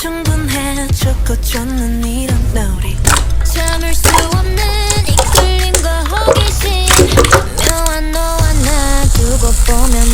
충분해. 죽고 쫓는 이런 놀이 참을 수 없는 이끌림과 호기심. 묘한 너와 나 두고 보면